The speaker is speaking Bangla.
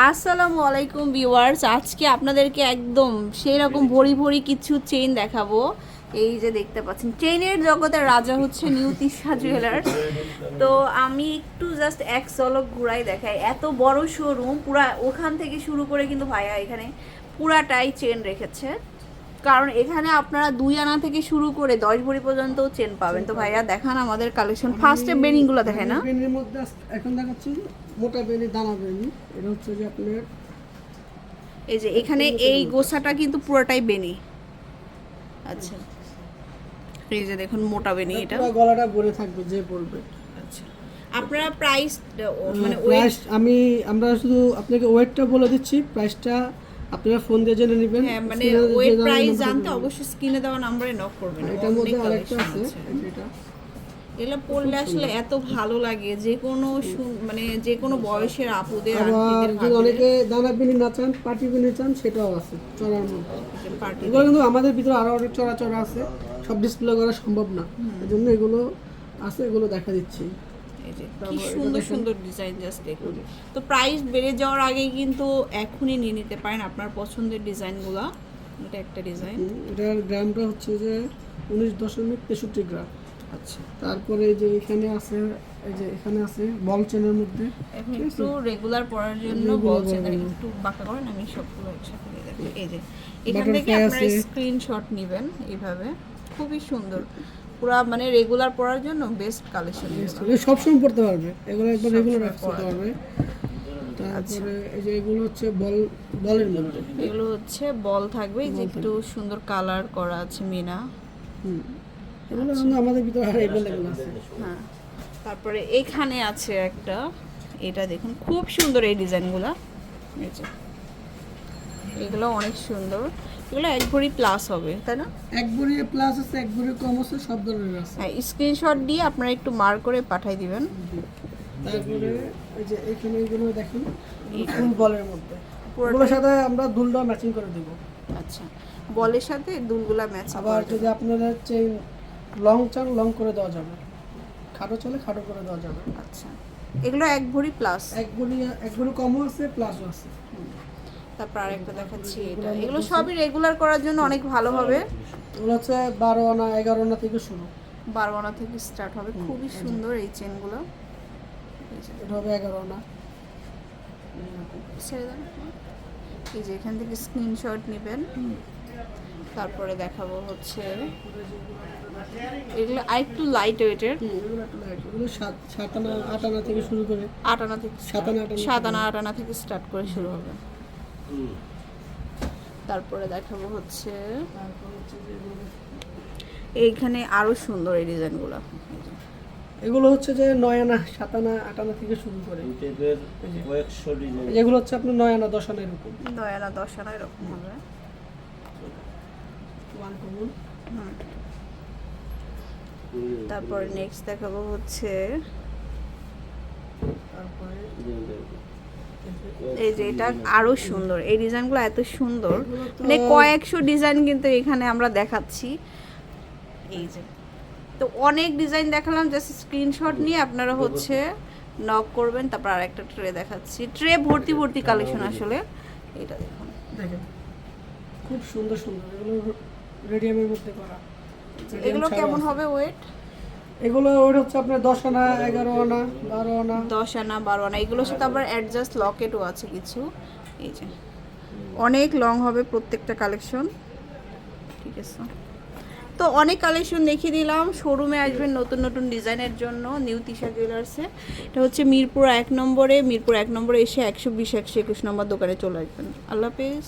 আসসালামু আলাইকুম ভিউয়ার্স, আজকে আপনাদেরকে একদম সেই রকম ভরি ভরি কিছু চেইন দেখাবো। এই যে দেখতে পাচ্ছেন চেইনের জগতের রাজা হচ্ছে নিউ তিশা জুয়েলার্স তো আমি একটু জাস্ট এক সলক ঘুরাই দেখাই। এত বড় শোরুম পুরা ওখান থেকে শুরু করে কিন্তু ভাইয়া এখানে পুরাটাই চেন রেখেছে। কারণ এখানে আপনারা দুই আনা থেকে শুরু করে দশ ভরি পর্যন্ত চেন পাবেন। তো ভাইয়া দেখান আমাদের কালেকশন ফার্স্টে বেনিংগুলো দেখেন না। বেনির মধ্যে এখন দেখাচ্ছি মোটা বেনি দানা বেনি। এটা হচ্ছে যে আপনার এই যে এখানে এই গোছাটা কিন্তু পুরোটাই বেনি। আচ্ছা। এই যে দেখুন মোটা বেনি এটা। পুরো গলাটা ভরে থাকবে যে পড়বে। আচ্ছা। আপনারা প্রাইস মানে প্রাইস আমি আমরা শুধু আপনাকে ওয়েটটা বলে দিচ্ছি। প্রাইসটা আপনারা ফোন দিয়ে জেনে নেবেন। হ্যাঁ মানে ওয়েট প্রাইস জানতে অবশ্যই স্ক্রিনে দেওয়া নম্বরে নক করবেন এটার মধ্যে আরেকটা আছে এটা। এগুলো পরলে আসলে এত ভালো লাগে যে কোনো মানে যে কোনো বয়সের আপুদের আন্টিদের যদি অনেকে দানা বেনি না চান পাটি বেনি চান সেটাও আছে চড়ার মধ্যে পার্টি এগুলো কিন্তু আমাদের ভিতরে আরও অনেক চড়া চড়া আছে সব ডিসপ্লে করা সম্ভব না। এই জন্য এগুলো আছে এগুলো দেখা দিচ্ছি। এই যে কি সুন্দর সুন্দর ডিজাইন জাস্ট দেখুন। তো প্রাইস বেড়ে যাওয়ার আগেই কিন্তু এখনই নিয়ে নিতে পারেন আপনার পছন্দের ডিজাইনগুলো এটা একটা ডিজাইন এটার গ্রামটা হচ্ছে যে উনিশ দশমিক তেষট্টি গ্রাম। আচ্ছা। তারপরে এই যে এখানে আছে এই যে এখানে আছে বল চেনের মধ্যে। এখন একটু রেগুলার পড়ার জন্য বলছেন একটু বাঁকা করেন আমি সবগুলো একসাথে দিয়ে দেবো এই যে এখান থেকে আপনারা স্ক্রিনশট নেবেন এইভাবে। খুবই সুন্দর। পুরা মানে রেগুলার পরার জন্য বেস্ট কালেকশন এগুলো। সবসময় পড়তে পারবে। এগুলো একবার রেগুলার রাখতে পারবে। তারপরে এই যে এগুলো হচ্ছে বল বলের মধ্যে। এগুলো হচ্ছে বল থাকবে যে একটু সুন্দর কালার করা আছে মিনা। হুম। এগুলো কিন্তু আমাদের ভিতরে অ্যাভেলেবেল আছে। হ্যাঁ। তারপরে এখানে আছে একটা। এটা দেখুন খুব সুন্দর এই ডিজাইনগুলো এই যে। এগুলো অনেক সুন্দর। এগুলো এক ভরি প্লাস হবে তাই না? এক ভরি প্লাস আছে এক ভরি কম আছে সব ধরনের আছে। হ্যাঁ স্ক্রিনশট দিয়ে আপনারা একটু মার্ক করে পাঠিয়ে দিবেন। তারপরে এই যে এখানে এগুলো দেখেন ফুল বলের মধ্যে। পুরোটা- সাথে আমরা দুলটা ম্যাচিং করে দেব। আচ্ছা বলের সাথে দুলগুলা ম্যাচ আবার যদি আপনারা চেইন লং চান লং করে দেওয়া যাবে। খাটো চলে খাটো করে দেওয়া যাবে। আচ্ছা এগুলো এক ভরি প্লাস এক ভরি এক ভরি কমও আছে প্লাসও আছে। তারপর আরেকটা দেখাচ্ছি এটা। এগুলো সবই রেগুলার করার জন্য অনেক ভালো হবে। এগুলো হচ্ছে বারো আনা এগারো আনা থেকে শুরু। বারো আনা থেকে স্টার্ট হবে। খুবই সুন্দর এই চেনগুলো এটা হবে এগারো আনা। ছেড়ে দেন। এই যে এখান থেকে স্ক্রিনশট নেবেন। তারপরে দেখাবো হচ্ছে এগুলো আরেকটু লাইট ওয়েটের আট আনা থেকে শুরু করে। আট আনা থেকে সাত আনা আট আনা থেকে স্টার্ট করে শুরু হবে। তারপরে দেখাবো হচ্ছে তারপর হচ্ছে যে এইখানে আরও সুন্দর এই ডিজাইনগুলো। এগুলো হচ্ছে যে নয় আনা সাত আনা আট আনা থেকে শুরু করে। এগুলো হচ্ছে আপনার নয় আনা দশ আনা এরকম নয় আনা দশ আনা এরকম হবে। তারপরে নেক্সট দেখাবো হচ্ছে তারপরে এই যে এটা আরও সুন্দর। এই ডিজাইনগুলো এত সুন্দর। মানে কয়েকশো ডিজাইন কিন্তু এখানে আমরা দেখাচ্ছি। এই যে। তো অনেক ডিজাইন দেখালাম জাস্ট স্ক্রিনশট নিয়ে আপনারা হচ্ছে নক করবেন তারপর আরেকটা ট্রে দেখাচ্ছি। ট্রে ভর্তি ভর্তি কালেকশন আসলে। এটা দেখুন। খুব সুন্দর সুন্দর এগুলো রেডিয়ামের মধ্যে করা। এগুলো কেমন হবে ওয়েট এগুলো ওটা হচ্ছে আপনার দশ আনা, এগারো আনা, বারো আনা। দশ আনা, বারো আনা। এগুলোর সাথে আবার অ্যাডজাস্ট লকেটও আছে কিছু। এই যে। অনেক লং হবে প্রত্যেকটা কালেকশন ঠিক আছে। তো অনেক কালেকশন দেখিয়ে দিলাম। শোরুমে আসবেন নতুন নতুন ডিজাইনের জন্য নিউ তিশা জুয়েলার্সে এটা হচ্ছে মিরপুর এক নম্বরে। মিরপুর এক নম্বরে এসে একশো বিশ, একশো একুশ নম্বর দোকানে চলে আসবেন। আল্লাহ হাফেজ।